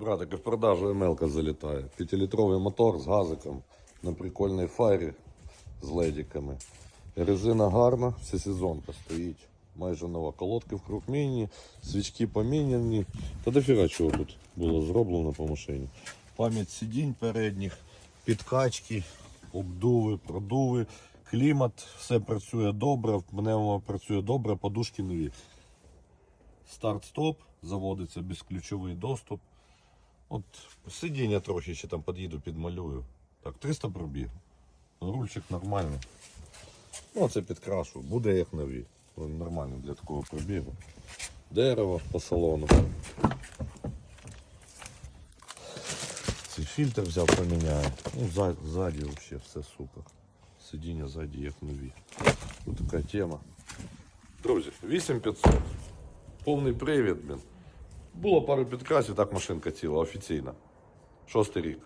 Братик, в продажу МЛК залітає. П'ятилітровий мотор з газиком на прикольній фарі з ледиками. Резина гарна, всесезонка стоїть. Майже нова. Колодки в круг міні, свічки поміняні. Та дофіга чого тут було зроблено по машині. Пам'ять сидінь передніх, підкачки, обдуви, продуви, клімат, все працює добре, пневмо працює добре, подушки нові. Старт-стоп, заводиться безключовий доступ. От сидіння трохи ще там під'їду, підмалюю. Так, 300 пробіг. Рульчик нормальний. Ну, це підкрашу, буде як нові. Ну, Нормально для такого пробігу. Дерево по салону. Цей фільтр взяв, поміняю. Ну, ззаді взагалі все супер. Сидіння ззаді як нові. Ось така тема. Друзі, 8500. Повний привід, блін. Було пару підкрасів, так машинка ціла, офіційна. Шостий рік.